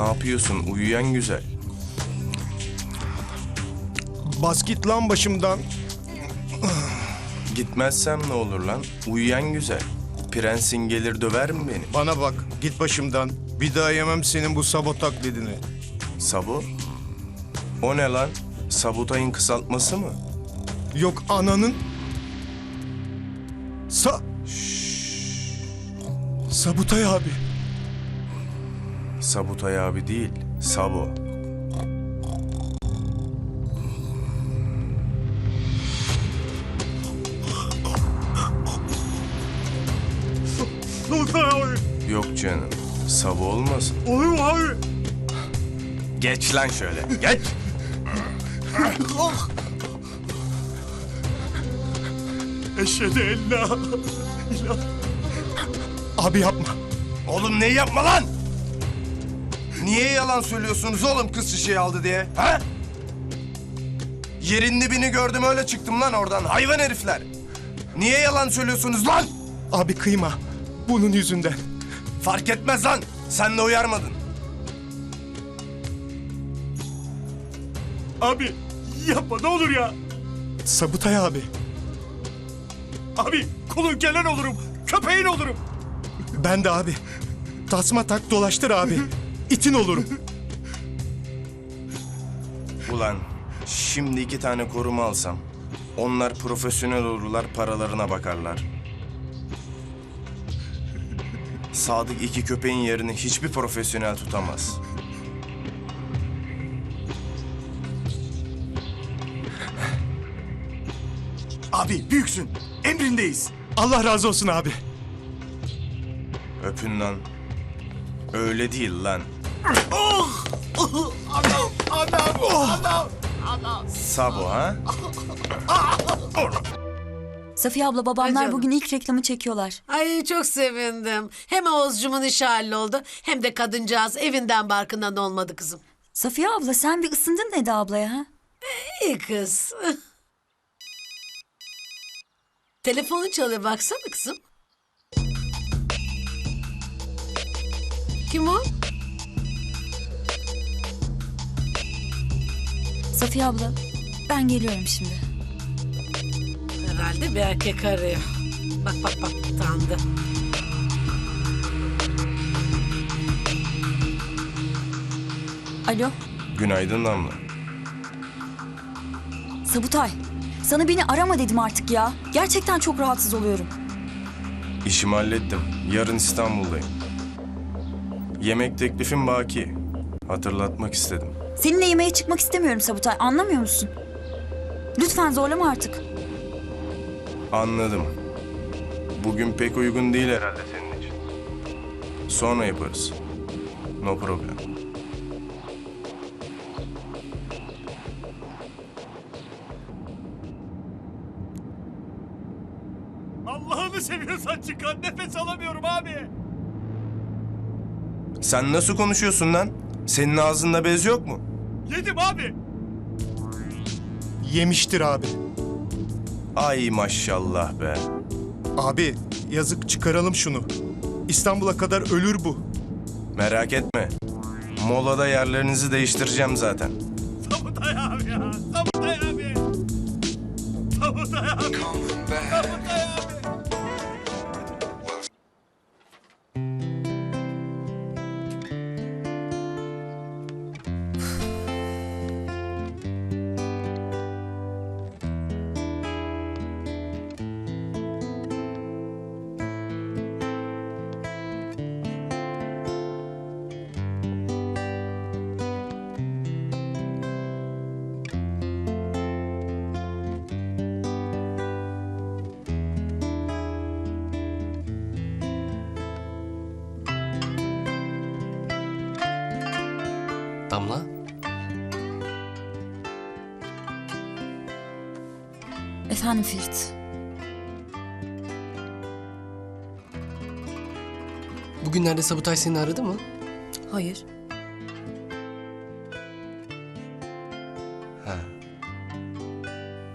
yapıyorsun? Uyuyan güzel. Bas git lan başımdan. Gitmezsem ne olur lan? Uyuyan güzel. Prensin gelir döver mi beni? Bana bak git başımdan. Bir daha yemem senin bu sabot taklidini. Sabo? O ne lan? Sabotayın kısaltması mı? Yok ananın... Sa... Sabutay abi. Sabutay abi değil, Sabo. Sabutay abi. Yok canım, Sabo olmasın. Olur mu abi? Geç lan şöyle, geç! Eşhedü en la Abi yapma. Oğlum neyi yapma lan? Niye yalan söylüyorsunuz oğlum kız şişeyi aldı diye? Ha? Yerin dibini gördüm öyle çıktım lan oradan. Hayvan herifler. Niye yalan söylüyorsunuz lan? Abi kıyma. Bunun yüzünden. Fark etmez lan. Sen de uyarmadın. Abi yapma ne olur ya. Sabutay abi. Abi kulun gelen olurum. Köpeğin olurum. Ben de abi. Tasma tak dolaştır abi. İtin olurum. Ulan şimdi iki tane koruma alsam. Onlar profesyonel olurlar, paralarına bakarlar. Sadık iki köpeğin yerini hiçbir profesyonel tutamaz. Abi büyüksün. Emrindeyiz. Allah razı olsun abi. Öpün lan. Öyle değil lan. Sabo ha? Safiye abla babamlar canım. bugün ilk reklamı çekiyorlar. Ay çok sevindim. Hem Oğuzcumun işi halloldu hem de kadıncağız evinden barkından olmadı kızım. Safiye abla sen bir ısındın Eda ablaya ha? İyi kız. Telefonu çalıyor baksana kızım. Kim o? Safiye abla ben geliyorum şimdi. Herhalde bir erkek arıyor. Bak bak bak tanıdı. Alo Günaydın Damla. Sabutay. Sana beni arama dedim artık ya. Gerçekten çok rahatsız oluyorum. İşimi hallettim. Yarın İstanbul'dayım. Yemek teklifim baki. Hatırlatmak istedim. Seninle yemeğe çıkmak istemiyorum Sabutay. Anlamıyor musun? Lütfen zorlama artık. Anladım. Bugün pek uygun değil herhalde senin için. Sonra yaparız. No problem. Allah'ını seviyorsan çıkan nefes alamıyorum abi. Sen nasıl konuşuyorsun lan? Senin ağzında bez yok mu? Yedim abi. Yemiştir abi. Ay maşallah be. Abi yazık çıkaralım şunu. İstanbul'a kadar ölür bu. Merak etme. Molada yerlerinizi değiştireceğim zaten. Sabutay abi ya. Sabutay abi. Sabutay abi. Sabutay abi. Damla? Efendim Ferit. Bugünlerde Sabutay seni aradı mı? Hayır.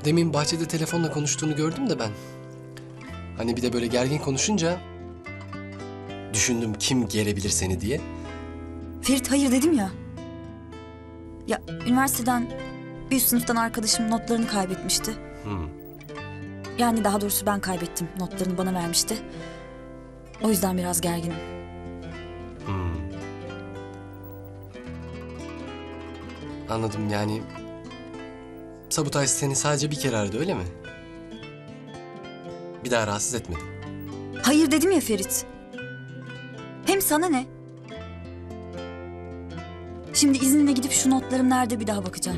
Demin bahçede telefonla konuştuğunu gördüm de ben. Hani bir de böyle gergin konuşunca... Düşündüm kim gelebilir seni diye. Ferit hayır dedim ya. Ya üniversiteden bir üst sınıftan arkadaşım notlarını kaybetmişti. Yani daha doğrusu ben kaybettim. Notlarını bana vermişti. O yüzden biraz gerginim. Anladım yani... Sabutay seni sadece bir kere aradı öyle mi? Bir daha rahatsız etmedi. Hayır dedim ya Ferit. Hem sana ne? Şimdi izinle gidip şu notlarım nerede bir daha bakacağım.